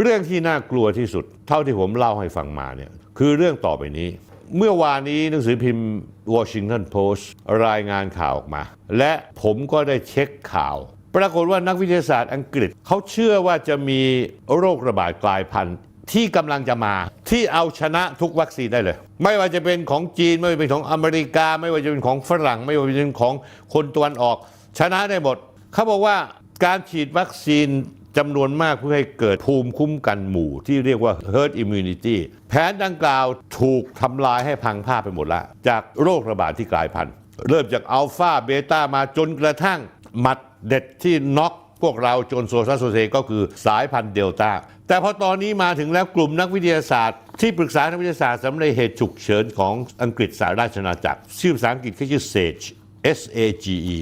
เรื่องที่น่ากลัวที่สุด เท่าที่ผมเล่าให้ฟังมาเนี่ยคือเรื่องต่อไปนี้ เมื่อวานนี้หนังสือพิมพ์ Washington Post รายงานข่าวออกมา และผมก็ได้เช็คข่าว ปรากฏว่านักวิทยาศาสตร์อังกฤษ เขาเชื่อว่าจะมีโรคระบาดกลายพันธุ์ที่กำลังจะมาที่เอาชนะทุกวัคซีนได้เลย ไม่ว่าจะเป็นของจีน ไม่ว่าจะเป็นของอเมริกา ไม่ว่าจะเป็นของฝรั่ง ไม่ว่าจะเป็นของคนตะวันออก ชนะได้หมดเขาบอกว่าการฉีดวัคซีน จำนวนมากเพื่อให้เกิดภูมิคุ้มกันหมู่ที่เรียกว่า herd immunity แผนดังกล่าวถูกทำลายให้พังภาพไปหมดล้วจากโรคระบาดที่กลายพันธุ์ เริ่มจากอัลฟาเบต้ามาจนกระทั่งหมัดเด็ดที่น็อกพวกเราจนโซซัสโซเซก็คือสายพันธุ์เดลต้า แต่พอตอนนี้มาถึงแล้วกลุ่มนักวิทยาศาสตร์ ที่ปรึกษานักวิทยาศาสตร์สำหรับเหตุฉุกเฉินของอังกฤษสหราชอาณาจักร ชื่อภาษาอังกฤษเขาชื่อ SAGE S A G E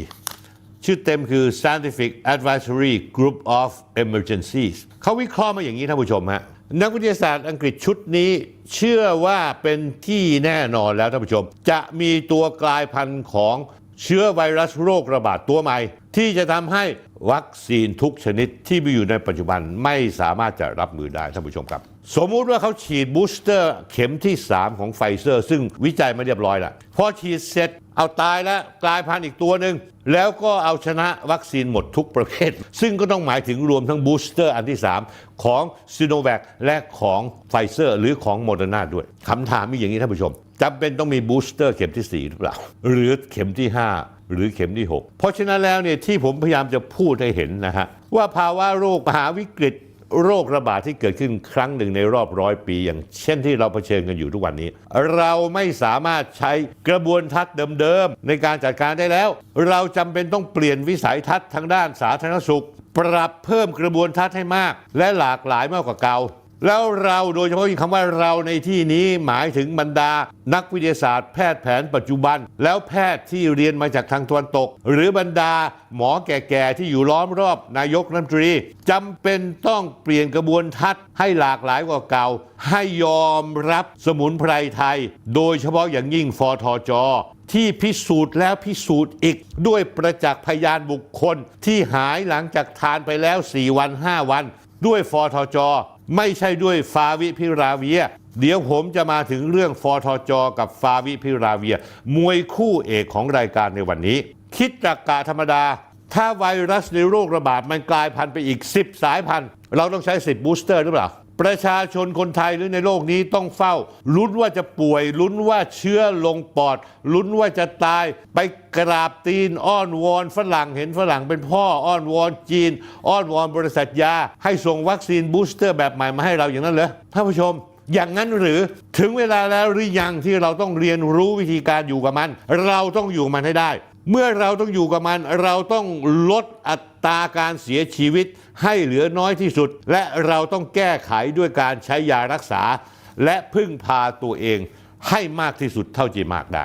ชื่อเต็มคือ Scientific Advisory Group of Emergencies เขาวิเคราะห์มาอย่างนี้ท่านผู้ชมฮะนักวิทยาศาสตร์อังกฤษชุดนี้เชื่อว่าเป็นที่แน่นอนแล้วท่านผู้ชม จะมีตัวกลายพันธุ์ของเชื้อไวรัสโรคระบาดตัวใหม่ ที่จะทำให้วัคซีนทุกชนิดที่มีอยู่ในปัจจุบันไม่สามารถจะรับมือได้ท่านผู้ชมครับ สมมุติว่าเขาฉีดบูสเตอร์เข็มที่ 3 ของไฟเซอร์ ซึ่งวิจัยมาเรียบร้อยแล้วพอฉีดเสร็จ เอาตายแล้วกลายพันธุ์อีกตัวหนึ่งแล้วก็เอาชนะวัคซีนหมดทุกประเภท ซึ่งก็ต้องหมายถึงรวมทั้งบูสเตอร์อันที่ 3 ของซีโนแวคและของไฟเซอร์ หรือของโมเดอร์นาด้วยคำถามมีอย่างนี้ท่านผู้ชมจำเป็นต้องมีบูสเตอร์เข็มที่ 4 หรือเปล่า หรือเข็มที่ 5หรือเข็มที่ 6 เพราะฉะนั้นแล้วเนี่ยที่ผมพยายามจะพูดให้เห็นนะฮะ ว่าภาวะโรคมหาวิกฤต โรคระบาดที่เกิดขึ้นครั้งหนึ่งในรอบร้อยปี อย่างเช่นที่เราเผชิญกันอยู่ทุกวันนี้ เราไม่สามารถใช้กระบวนทัศน์เดิมๆในการจัดการได้แล้ว เราจำเป็นต้องเปลี่ยนวิสัยทัศน์ทางด้านสาธารณสุข ปรับเพิ่มกระบวนทัศน์ให้มาก และหลากหลายมากกว่าเก่า แล้วเราโดยเฉพาะคำว่าเราในที่นี้หมายถึงบรรดา นักวิทยาศาสตร์ แพทย์แผนปัจจุบัน แล้วแพทย์ที่เรียนมาจากทางตะวันตก หรือบรรดาหมอแก่ๆ ที่อยู่ล้อมรอบนายกรัฐมนตรีจำเป็นต้องเปลี่ยนกระบวนทัศน์ให้หลากหลายกว่าเก่า ให้ยอมรับสมุนไพรไทย โดยเฉพาะอย่างยิ่งฟอทอจอที่พิสูจน์แล้วพิสูจน์อีกด้วยประจักษ์พยานบุคคลที่หายหลังจากทานไปแล้ว 4 วัน 5 วัน ด้วยฟอทอจไม่ใช่ด้วยฟาวิพิราเวีย เดี๋ยวผมจะมาถึงเรื่องฟอทอจกับฟาวิพิราเวีย มวยคู่เอกของรายการในวันนี้ คิดจากกาธรรมดา ถ้าไวรัสในโรคระบาดมันกลายพันธุ์ไปอีก 10 สายพันธุ์ เราต้องใช้สิทธิ์บูสเตอร์หรือเปล่า ประชาชนคนไทยหรือในโลกนี้ต้องเฝ้าลุ้นว่าจะป่วยลุ้นว่าเชื้อลงปอดลุ้นว่าจะตาย ไปกราบตีนอ้อนวอนฝรั่งเห็นฝรั่งเป็นพ่ออ้อนวอนจีน อ้อนวอนบริษัทยา ให้ส่งวัคซีนบูสเตอร์แบบใหม่มาให้เราอย่างนั้นเหรอท่านผู้ชมอย่างนั้นหรือถึงเวลาแล้วหรือยังที่เราต้องเรียนรู้วิธีการอยู่กับมัน เราต้องอยู่มันให้ได้ เมื่อเราต้องอยู่กับมัน เราต้องลดอัตราการเสียชีวิตให้เหลือน้อยที่สุด และเราต้องแก้ไขด้วยการใช้ยารักษา และพึ่งพาตัวเองให้มากที่สุดเท่าที่มากได้